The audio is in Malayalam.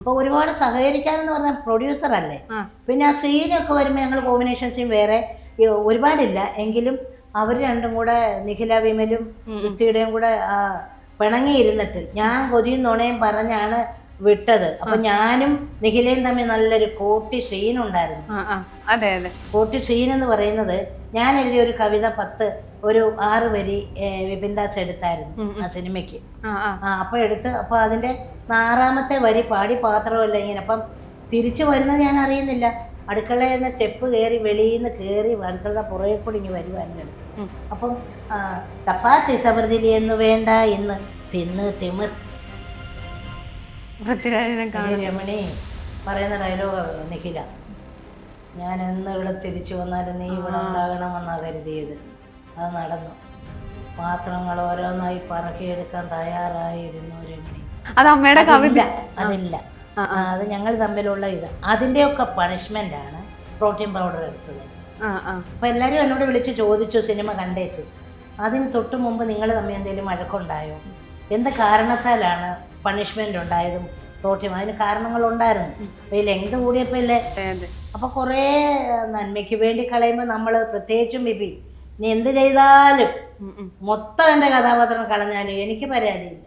അപ്പോൾ ഒരുപാട് സഹകരിക്കാന്ന് പറഞ്ഞ പ്രൊഡ്യൂസർ അല്ലേ? പിന്നെ ആ സീനൊക്കെ വരുമ്പോൾ ഞങ്ങൾ കോമ്പിനേഷൻ സീൻ വേറെ ഒരുപാടില്ല. എങ്കിലും അവർ രണ്ടും കൂടെ നിഖില വിമലും വൃത്തിയുടെയും കൂടെ പിണങ്ങിയിരുന്നിട്ട് ഞാൻ കൊതിയും നുണയും പറഞ്ഞാണ് വിട്ടത്. അപ്പൊ ഞാനും നിഖിലയും തമ്മിൽ നല്ലൊരു കോട്ടി സീൻ ഉണ്ടായിരുന്നു. കോട്ടി സീൻ എന്ന് പറയുന്നത് ഞാൻ എഴുതിയ ഒരു കവിത പത്ത് ഒരു ആറ് വരി വിപിൻദാസ് വിപിൻ ദാസ് എടുത്തായിരുന്നു ആ സിനിമയ്ക്ക്. അപ്പോൾ എടുത്ത് അപ്പൊ അതിന്റെ ആറാമത്തെ വരി പാടി പാത്രമല്ല ഇങ്ങനെ. അപ്പം തിരിച്ചു വരുന്നത് ഞാൻ അറിയുന്നില്ല. അടുക്കളയിൽ നിന്ന് സ്റ്റെപ്പ് കയറി വെളിയിൽ നിന്ന് കയറി അടുക്കളയുടെ പുറകെ കൂടി ഇങ്ങനെ വരുക എന്റെ അടുത്ത്. അപ്പം ചപ്പാത്തി സമൃദ്ധിയിൽ എന്ന് വേണ്ട ഇന്ന് തിന്ന് തിമിർ. രമണി പറയുന്ന ഡയലോഗ് നിഖില. ഞാൻ എന്ന് ഇവിടെ തിരിച്ചു വന്നാലും നീ ഇവിടെ ഉണ്ടാകണമെന്നാണ് കരുതിയത്. അത് നടന്നു. പാത്രങ്ങൾ ഓരോന്നായി പറക്കിയെടുക്കാൻ തയ്യാറായിരുന്നു രമണി. അത് അമ്മയുടെ കവിത. അതില്ല അത് ഞങ്ങൾ തമ്മിലുള്ള ഇത്. അതിന്റെയൊക്കെ പണിഷ്മെന്റ് ആണ് പ്രോട്ടീൻ പൗഡർ എടുത്തത്. അപ്പൊ എല്ലാരും എന്നോട് വിളിച്ച് ചോദിച്ചു സിനിമ കണ്ടേച്ചു. അതിന് തൊട്ട് മുമ്പ് നിങ്ങൾ തമ്മിൽ എന്തെങ്കിലും വഴക്കുണ്ടായോ? എന്ത് കാരണത്താലാണ് പണിഷ്മെന്റ് ഉണ്ടായതും പ്രോട്ടീൻ? അതിന് കാരണങ്ങളുണ്ടായിരുന്നു. അപ്പൊ ഈ ലെങ്ത് കൂടിയപ്പോ ഇല്ലേ? അപ്പൊ കുറേ നന്മയ്ക്ക് വേണ്ടി കളയുമ്പോൾ നമ്മൾ പ്രത്യേകിച്ചും ബിബി നീ എന്ത് ചെയ്താലും. മൊത്തം എന്റെ കഥാപാത്രം കളഞ്ഞാലും എനിക്ക് പരാതിയില്ല